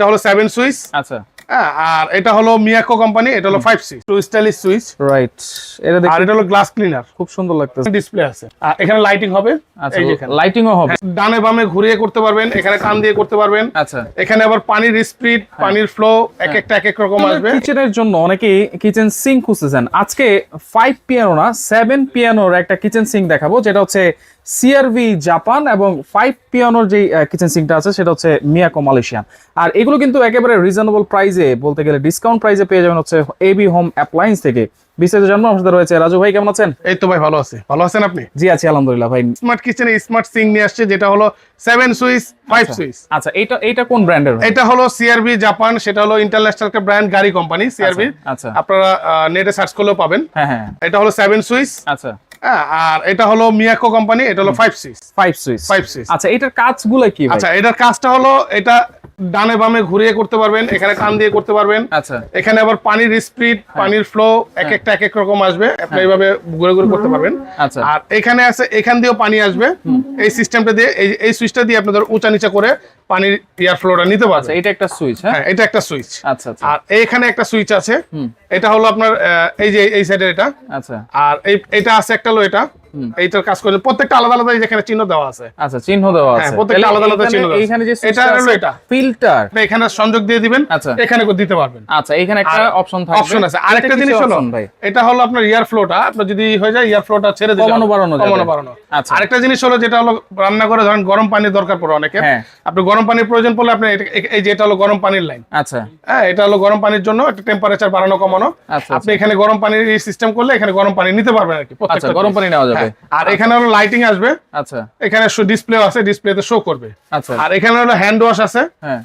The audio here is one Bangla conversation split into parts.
এটা হলো সেভেন সুইচ আচ্ছা। হ্যাঁ আর এটা হলো মিয়াকো কোম্পানি এটা হলো five switch two stylish switch right এটা আর এটা হলো গ্লাস ক্লিনার খুব সুন্দর লাগতেছে। ডিসপ্লে আছে। আর এখানে লাইটিং হবে। আচ্ছা এখানে। লাইটিংও হবে। ডানে বামে ঘুরিয়ে করতে পারবেন এখানে কান দিয়ে করতে পারবেন। আচ্ছা। এখানে আবার পানির স্পিড পানির ফ্লো এক একটা এক এক রকম আসবে। কিচেনের জন্য অনেকেই কিচেন সিঙ্ক খুঁজতেছেন। আজকে ফাইভ পিয়ানো না সেভেন পিয়ানোর একটা কিচেন সিঙ্ক দেখাবো যেটা হচ্ছে সিআরভি জাপান এবং ফাইভ পিয়ানোর যে কিচেন সিঙ্কটা আছে সেটা হচ্ছে মিয়াকো মালয়েশিয়ান আর এগুলো কিন্তু একেবারে রিজনেবল প্রাইসে বলতে গেলে ডিসকাউন্ট প্রাইসে পেয়ে যাবেন হচ্ছে এবি হোম অ্যাপ্লায়েন্স থেকে। বিস্তারিত জানব আমার সাথে রয়েছে রাজু ভাই কেমন আছেন? এই তো ভাই ভালো আছে। ভালো আছেন আপনি? জি আছি আলহামদুলিল্লাহ ভাই। স্মার্ট কিচেনে স্মার্ট সিং নিয়ে আসছে যেটা হলো সেভেন সুইচ ফাইভ সুইচ আচ্ছা এটা এটা কোন ব্র্যান্ডের এটা হলো সিআরবি জাপান সেটা হলো ইন্টারন্যাশনাল একটা ব্র্যান্ড গাড়ি কোম্পানি সিআরবি আচ্ছা আপনারা নেটে সার্চ করলেও পাবেন। হ্যাঁ হ্যাঁ। এটা হলো সেভেন সুইচ আচ্ছা। আর এটা হলো মিয়াকো কোম্পানি এটা হলো five switch five switch five switch আচ্ছা এটার কাজগুলো কি আচ্ছা এটার কাজটা হলো এটা ডানে বামে ঘুরিয়ে করতে পারবেন এখানে কান দিয়ে করতে পারবেন। আচ্ছা। এখানে আবার পানির স্পিড পানির ফ্লো এক একটা এক এক রকম আসবে। আপনি এইভাবে ঘুরে ঘুরে করতে পারবেন। আচ্ছা। আর এখানে আছে এখান দিয়েও পানি আসবে। এই সিস্টেমটা দিয়ে এই এই সুইচটা দিয়ে আপনাদের উঁচা নিচা করে পানির এয়ার ফ্লোটা নিতে আচ্ছা পারবে এটা একটা সুইচ হ্যাঁ? হ্যাঁ এটা একটা সুইচ আচ্ছা আচ্ছা। আর এইখানে একটা সুইচ আছে। এটা হলো আপনার এই যে এই সাইডের এটা। আচ্ছা। আর এই এটা আছে একটা হলো এটা। এইটার কাজ করে প্রত্যেকটা আলাদা আলাদা যেখানে চিহ্ন দেওয়া আছে। আচ্ছা চিহ্ন দেওয়া হ্যাঁ, আছে। প্রত্যেকটা আলাদা আলাদা চিহ্ন। এখানে যে এটা হলো এটা। ফিল্টার আপনি এখানে সংযোগ দিয়ে দিবেন। আচ্ছা। এখানে করে দিতে পারবেন। আচ্ছা এখানে একটা অপশন থাকবে। অপশন আছে। আরেকটা জিনিস হলো এটা হলো আপনার ইয়ার ফ্লোটা আপনার যদি হয়ে যায় ইয়ার ফ্লোটা ছেড়ে দিতে কমানো। বাড়ানো কমানো বাড়ানো। আচ্ছা। আরেকটা জিনিস হলো যেটা হলো রান্না করে ধরেন গরম পানির দরকার পড়ে অনেকে হ্যাঁ। আপনি গরম পানির প্রয়োজন পড়লে আপনি এই যে এটা হলো গরম পানির লাইন আচ্ছা। হ্যাঁ এটা হলো গরম পানির জন্য একটা টেম্পারেচার বাড়ানো কমানো। আচ্ছা, আপনি এখানে গরম পানির এই সিস্টেম করলে এখানে গরম পানি নিতে পারবেন আর কি আচ্ছা প্রত্যেকটা গরম পানি নেওয়া যাবে। হ্যাঁ। আর এখানে হলো লাইটিং আসবে। আচ্ছা। এখানে ডিসপ্লে আছে ডিসপ্লেতে শো করবে। আচ্ছা। আর এখানে হলো হ্যান্ড ওয়াশ আছে। হ্যাঁ।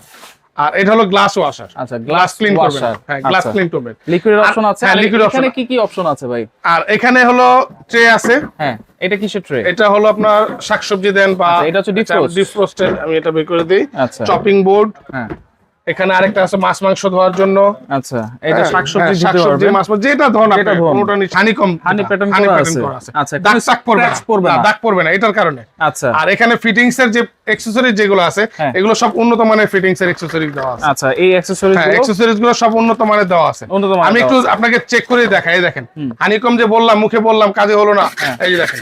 আর এটা হলো গ্লাস ওয়াশার আচ্ছা গ্লাস ক্লিন করবেন। হ্যাঁ গ্লাস আচ্ছা। ক্লিন করবেন। লিকুইড অপশন আছে? হ্যাঁ, লিকুইড অপশন এখানে কি কি অপশন আছে ভাই? আর এখানে হলো ট্রে আছে। হ্যাঁ এটা কিসের ট্রে এটা হলো আপনার শাকসবজি দেন বা আচ্ছা, এটা হচ্ছে ডিফ্রোস্ট ডিফ্রোস্টেড আমি এটা বের করে দিই। আচ্ছা। চপিং বোর্ড হ্যাঁ। এখানে আরেকটা আছে মাছ মাংস ধোয়ার জন্য। আচ্ছা এটা হ্যাঁ, শাকসবজি হ্যাঁ, দিতে শাকসবজি, পারবে মাছ মাংস, যেটা ধোন আপনি, ধোন। নিচে হানি কম হানি প্যাটার্ন করা আছে। আচ্ছা দাগ দাগ পড়বে না। পড়বে না, না। দাগ পড়বে না এটার কারণে। আচ্ছা। আর এখানে ফিটিংস এর যে অ্যাকসেসরিজ যেগুলো আছে হ্যাঁ। এগুলো সব উন্নত মানের ফিটিংস এর অ্যাকসেসরিজ দেওয়া আছে। আচ্ছা এই অ্যাকসেসরিজগুলো? অ্যাকসেসরিজগুলো সব উন্নত মানের দেওয়া আছে। উন্নত মানের আমি একটু আপনাকে চেক করে দেখাই এই দেখেন। হানিকম যে বললাম মুখে বললাম কাজে হলো না এই যে দেখেন।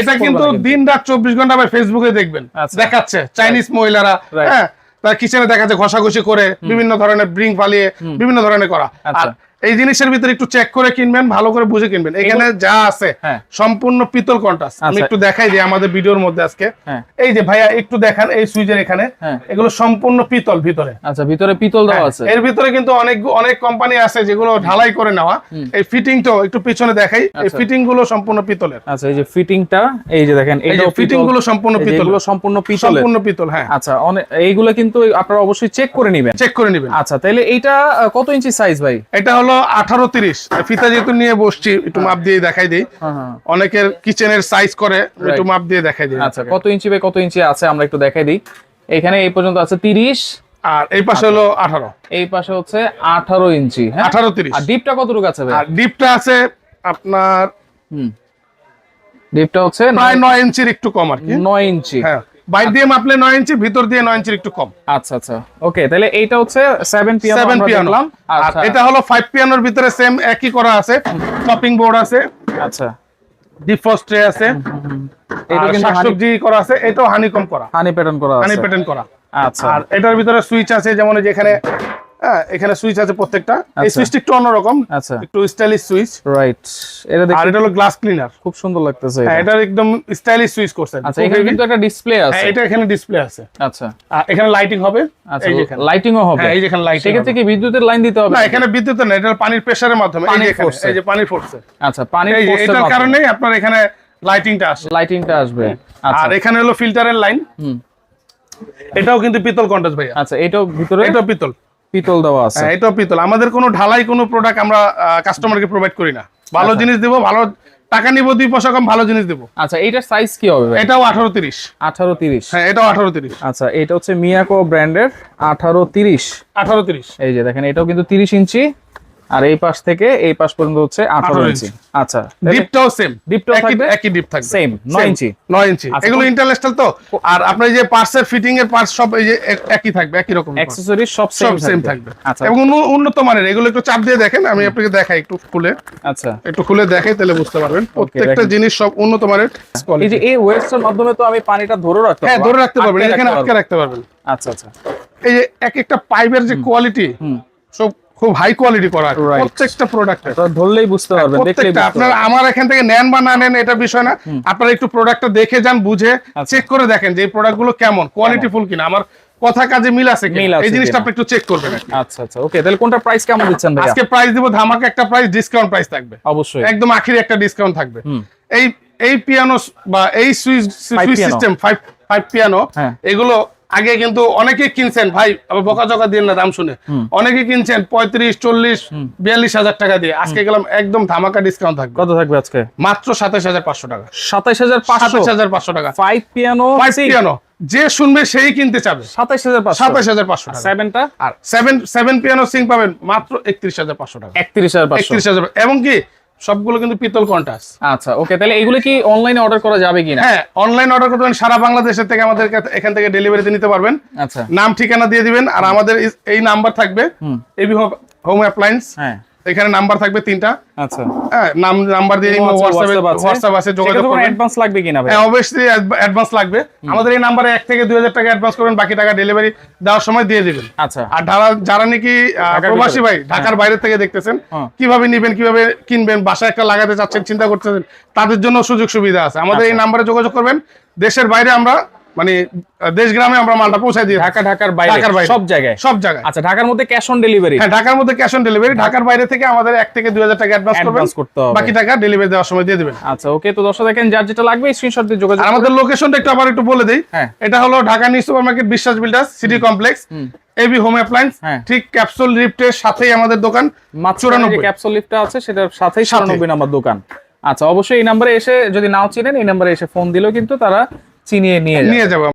এটা কিন্তু দিন রাত চব্বিশ ঘণ্টা ফেসবুকে দেখবেন। আচ্ছা। দেখাচ্ছে চাইনিজ মহিলারা হ্যাঁ তার কিচেনে দেখা যায় ঘষাঘষি করে বিভিন্ন ধরনের ব্রিং পালিয়ে বিভিন্ন ধরনের করা। আর আচ্ছা। এই জিনিসের ভিতরে একটু চেক করে কিনবেন ভালো করে বুঝে কিনবেন। এখানে যা আছে হ্যাঁ। সম্পূর্ণ পিতল কন্টাস আমি আচ্ছা। একটু দেখাই দিই আমাদের ভিডিওর মধ্যে আজকে। হ্যাঁ। এই যে ভাইয়া একটু দেখান এই সুইচের এখানে। হ্যাঁ। এগুলো সম্পূর্ণ পিতল ভিতরে। আচ্ছা ভিতরে পিতল দেওয়া আছে। এর ভিতরে কিন্তু অনেক অনেক কোম্পানি আছে যেগুলো ঢালাই করে নেওয়া। এই ফিটিংটাও একটু পিছনে দেখাই। এই আচ্ছা। ফিটিংগুলো সম্পূর্ণ পিতলের। আচ্ছা এই যে ফিটিংটা এই যে দেখেন এই যে ফিটিংগুলো সম্পূর্ণ পিতল এগুলো সম্পূর্ণ পিতল সম্পূর্ণ পিতল হ্যাঁ। আচ্ছা এইগুলো কিন্তু আপনারা অবশ্যই চেক করে নেবেন। চেক করে নেবেন। আচ্ছা তাহলে এইটা আহ, কত ইঞ্চি সাইজ ভাই? এটা হলো আঠারো তিরিশ। ফিতা যেহেতু নিয়ে বসছি একটু মাপ দিয়ে দেখাই দিই। হ্যাঁ হ্যাঁ। অনেকের কিচেনের সাইজ করে একটু মাপ দিয়ে দেখাই দিই। আচ্ছা কত ইঞ্চি বাই কত ইঞ্চি আছে আমরা একটু দেখাই দিই। এখানে এই পর্যন্ত আছে তিরিশ। আর এই পাশে হলো আঠারো। এই পাশে হচ্ছে আঠারো ইঞ্চি হ্যাঁ? আঠারো তিরিশ। আর ডিপটা কতটুকু আছে আর ডিপটা আছে আপনার হুম। ডিপটা হচ্ছে প্রায় নয় ইঞ্চির একটু কম আর কি। নয় ইঞ্চি। হ্যাঁ। বাইর দিয়ে মাপলে 9 ইঞ্চি ভিতর দিয়ে 9 ইঞ্চি একটু কম। আচ্ছা আচ্ছা। ওকে তাহলে এইটা হচ্ছে 7 পিয়ানো 7 পিয়ানো আর আচ্ছা। এটা হলো 5 পিয়ানোর ভিতরে সেম একই করা আছে। টপিং বোর্ড আছে। আচ্ছা। ডিফ্রস্ট ট্রে আছে এটা কিন্তু শাকসবজি করা আছে। এটাও হানিকম করা। হানি প্যাটার্ন করা হানি প্যাটার্ন করা। আচ্ছা। আর এটার ভিতরে সুইচ আছে যেমন এই যে এখানে হ্যাঁ এখানে সুইচ আছে প্রত্যেকটা। এই আচ্ছা। সুইচটা একটু অন্যরকম আচ্ছা। একটু স্টাইলিশ সুইচ রাইট এটা আর এটা হলো গ্লাস ক্লিনার খুব সুন্দর লাগতেছে হ্যাঁ এটা। এটা একদম স্টাইলিশ সুইচ করছে। আচ্ছা এখানে কিন্তু একটা ডিসপ্লে আছে। হ্যাঁ এটা এখানে ডিসপ্লে আছে। আচ্ছা। আর এখানে লাইটিং হবে আচ্ছা লাইটিংও হবে। হ্যাঁ এই যে এখানে লাইটিং সেক্ষেত্রে কি বিদ্যুতের লাইন দিতে হবে না এখানে বিদ্যুৎ না এটা পানির প্রেসারের মাধ্যমে। এই যে এই যে পানির ফোর্সে আচ্ছা পানির যে এটার কারণেই আপনার এখানে লাইটিংটা আসে। লাইটিংটা আসবে। আচ্ছা। আর এখানে হলো ফিল্টারের লাইন হুম। এটাও কিন্তু পিতল কন্টাস ভাইয়া। আচ্ছা এটাও ভিতরে? এটাও পিতল। পিতল দেওয়া আছে। হ্যাঁ এটাও পিতল। আমাদের কোনো ঢালাই কোনো প্রোডাক্ট আমরা কাস্টমারকে প্রোভাইড করি না। ভালো আচ্ছা। জিনিস দেবো ভালো টাকা নিবো দুই পয়সা কম ভালো জিনিস দেবো। আচ্ছা এইটার সাইজ কি হবে এটাও আঠারো তিরিশ। আঠারো তিরিশ। হ্যাঁ এটাও আঠারো তিরিশ। আচ্ছা এটা হচ্ছে মিয়াকো ব্র্যান্ডের আঠারো তিরিশ। আঠারো তিরিশ। এই যে দেখেন এটাও কিন্তু তিরিশ ইঞ্চি। আর এই পাশ থেকে এই পাশ পর্যন্ত হচ্ছে আঠারো 18 ইঞ্চি। আচ্ছা ডিপটাও সেম ডিপটাও থাকবে? একই ডিপ থাকবে। Same, নয় ইঞ্চি। নয় ইঞ্চি। আচ্ছা, এগুলো ইন্টারন্যাশনাল তো। আর আপনার যে পার্টসের ফিটিং এর পার্টস সব এই যে একই থাকবে একই রকম অ্যাক্সেসরিজ সব সব সেম সেম থাকবে। আচ্ছা। এবং উন্নত মানের এগুলো একটু চাপ দিয়ে দেখেন আমি আপনাকে দেখাই একটু খুলে। আচ্ছা। একটু খুলে দেখাই তাহলে বুঝতে পারবেন। প্রত্যেকটা জিনিস সব উন্নত মানের এই যে এই ওয়েস্টের মাধ্যমে তো আমি পানিটা ধরে রাখতে হ্যাঁ ধরে রাখতে পারবেন। এখানে আটকে রাখতে পারবেন। আচ্ছা আচ্ছা। এই যে এক একটা পাইপের যে কোয়ালিটি হুম। সব খুব হাই কোয়ালিটি করা প্রত্যেকটা প্রোডাক্টের তো ধরলেই বুঝতে পারবেন দেখলেই প্রত্যেকটা বুঝতে আমার এখান থেকে নেন বা না নেন এটা বিষয় না। আপনারা একটু প্রোডাক্টটা দেখে যান বুঝে আচ্ছা। চেক করে দেখেন যে এই প্রোডাক্টগুলো কেমন কোয়ালিটি ফুল কিনা। আমার কথা কাজে মিল আছে কিনা। এই জিনিসটা আপনি একটু চেক করবেন আচ্ছা আচ্ছা ওকে তাহলে কোনটা প্রাইস কেমন দিচ্ছেন ভাইয়া? আজকে প্রাইস দিব ধামাকা একটা প্রাইস ডিসকাউন্ট প্রাইস থাকবে। অবশ্যই। একদম আখিরি একটা ডিসকাউন্ট থাকবে। এই এই পিয়ানো বা এই switch switch system five five piano হ্যাঁ। এগুলো আগে কিন্তু অনেকেই কিনছেন ভাই বকা জকা দিয়ে না দাম শুনে। অনেকে কিনছেন পঁয়ত্রিশ চল্লিশ বিয়াল্লিশ হাজার টাকা দিয়ে। আজকে গেলাম একদম ধামাকা ডিসকাউন্ট থাকবে। কত থাকবে আজকে? মাত্র সাতাশ হাজার পাঁচশো টাকা। সাতাইশ হাজার সাতাশ হাজার পাঁচশো টাকা। ফাইভ পিয়ানো ফাইভ পিয়ানো যে শুনবে সেই কিনতে চাবে। সাতাইশ হাজার পাঁচশো। হাজার পাঁচশো টাকা। সেভেনটা আর সেভেন সেভেন পিয়ানো সিং পাবেন মাত্র একত্রিশ হাজার পাঁচশো টাকা। একত্রিশ হাজার একত্রিশ হাজার এবং কি? সবগুলো কিন্তু পিতল কন্টাস। আচ্ছা ওকে তাহলে এগুলো কি অনলাইনে অর্ডার করা যাবে কিনা? হ্যাঁ অনলাইন অর্ডার করতে পারেন সারা বাংলাদেশের থেকে আমাদের এখান থেকে ডেলিভারিতে নিতে পারবেন। আচ্ছা। নাম ঠিকানা দিয়ে দিবেন আর আমাদের এই- এই নাম্বার থাকবে। এবি হোম অ্যাপ্লায়েন্স হ্যাঁ। এখানে নাম্বার থাকবে তিনটা। আচ্ছা। হ্যাঁ নাম নাম্বার দিয়ে হোয়াটসঅ্যাপ হোয়াটসঅ্যাপ আছে। যোগাযোগ করবেন। অ্যাডভান্স লাগবে কিনা ভাই? হ্যাঁ অবশ্যই অ্যাডভান্স লাগবে। আমাদের এই নাম্বারে এক থেকে দুই হাজার টাকা অ্যাডভান্স করবেন বাকি টাকা ডেলিভারি দেওয়ার সময় দিয়ে দিবেন। আচ্ছা। আর যারা যারা নাকি প্রবাসী ভাই ঢাকার বাইরে থেকে দেখতেছেন হ্যাঁ। কীভাবে নিবেন কীভাবে কিনবেন বাসায় একটা লাগাতে চাচ্ছেন চিন্তা করতেছেন তাদের জন্য সুযোগ সুবিধা আছে। আমাদের এই আচ্ছা। নাম্বারে যোগাযোগ করবেন। দেশের বাইরে আমরা মানে দেশ গ্রামে আমরা মালটা পৌঁছায় দিই ঢাকা ঢাকার বাইরে ঢাকার বাইরে। সব জায়গায়? সব জায়গায়। আচ্ছা ঢাকার মধ্যে ক্যাশ অন ডেলিভারি হ্যাঁ ঢাকার মধ্যে ক্যাশ অন ডেলিভারি ঢাকার বাইরে থেকে আমাদের এক থেকে দুই হাজার টাকা অ্যাডভান্স করবেন। অ্যাডভান্স করতে হবে। বাকি টাকা ডেলিভারি দেওয়ার সময় দিয়ে দিবেন। আচ্ছা ওকে তো দর্শক দেখেন যার যেটা লাগবে স্ক্রিনশট দিয়ে যোগাযোগ আর আমাদের লোকেশনটা একটু আবার একটু বলে দেই। হ্যাঁ। এটা হলো Dhaka new super market Biswas builders city complex AB home appliance. ঠিক ক্যাপসুল লিফটের সাথেই আমাদের দোকান চুরানব্বই। ক্যাপসুল লিফটটা আছে সেটার সাথেই চুরানব্বই নাম্বার দোকান। আচ্ছা অবশ্যই এই নাম্বারে এসে যদি নাও চিনেন এই নাম্বারে এসে ফোন দিলেও কিন্তু তারা চিনিয়ে নিয়ে যাবে নিয়ে যাব